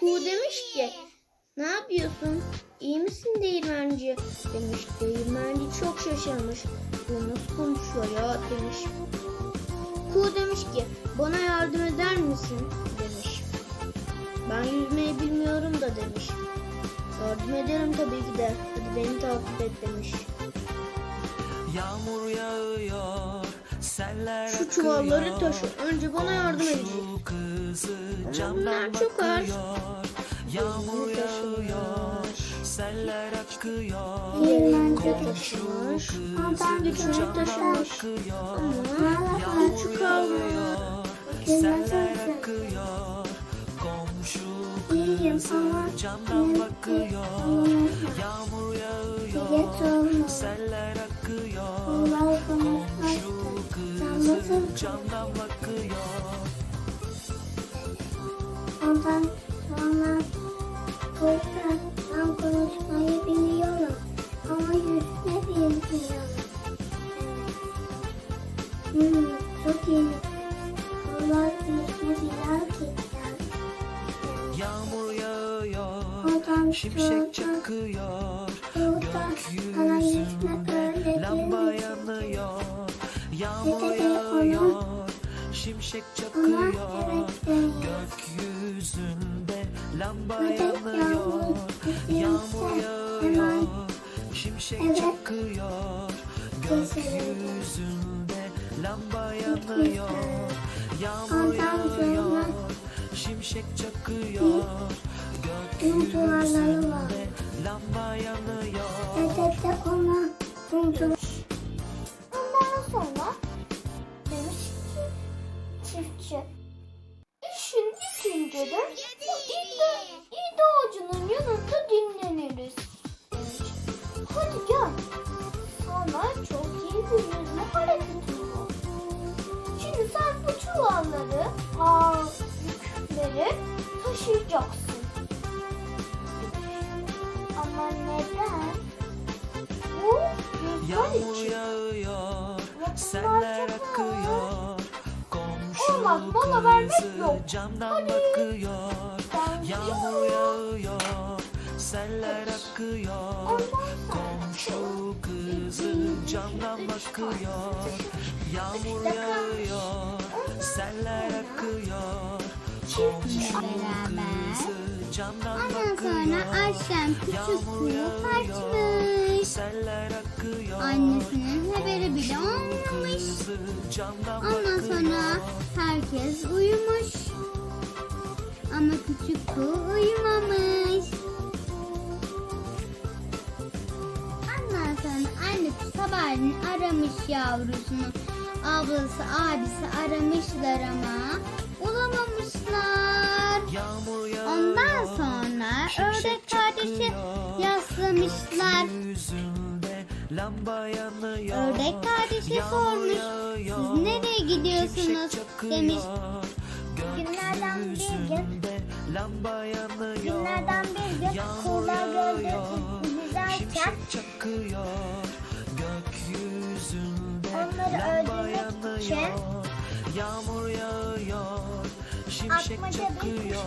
Ku demiş ki ne yapıyorsun? İyi misin değirmenci? Demiş değirmenci çok şaşırmış. Bu nasıl konuşuyor ya demiş. Ku demiş ki bana yardım eder misin? Demiş. Ben yüzmeyi bilmiyorum da demiş. Yardım ederim tabii ki de. Hadi beni takip et demiş. Yağmur yağıyor, seller Şu çuvalları taşı. Önce bana yardım edecek. Camdan çok ağır. Yağmur yağıyor, seller akıyor. Komşu taşımış. Gücünü camdan taşımış. Ama kalmış. yağıyor, seller akıyor. Komşu kızı camdan bakıyor. Yağmur yağıyor, seller akıyor. Komşu kızı camdan bakıyor. Ondan sonra burada ben konuşmayı biliyorum ama yüzme bilmiyorum. Hmm, çok iyi. Onlar yüzme ki. Yağmur yağıyor, Ondan şimşek çakıyor. burada bana yüzme Gökyüzünde lamba yanıyor. Yağmur yağıyor, şimşek çakıyor. Gökyüzünde lamba yanıyor. yağmur yağıyor, şimşek çakıyor. Gökyüzünde lamba yanıyor. Yağmur yağıyor, şimşek çakıyor. Gökyüzünde lamba yanıyor. Dede de ona çiftçi işin bitince de bu ida ağacının yanında dinleniriz. Hadi gel. Sana çok iyi bir yüzme hareketi var. Şimdi sen bu çuvalları, ağır yükleri taşıyacaksın. Ama neden? Bu Yağmur yüzmen için. yağıyor, bunlar seller akıyor. Olmaz, bana vermek yok. camdan bakıyor. Yağmur yağıyor, seller akıyor. Komşu kızı camdan bakıyor. Yağmur yağıyor, seller akıyor. Komşu kızı camdan Ondan sonra bakıyor. Ayşem küçük yağıyor, kaçmış. Annesinin haberi bile olmamış. Ondan sonra herkes uyumuş. Ama küçük kuğu uyumamış. Ondan sonra annesi sabahleyin aramış yavrusunu. Ablası, abisi aramışlar ama bulamamışlar. Ondan sonra ördek lamba yanıyor. Ördek kardeşi sormuş. Siz nereye gidiyorsunuz? Demiş. Günlerden bir gün- lamba yanıyor. Günlerden bir gün yüzerken Şimşek çakıyor. Gökyüzünde Onları öldürmek için. Yağmur yağıyor. Şimşek çakıyor.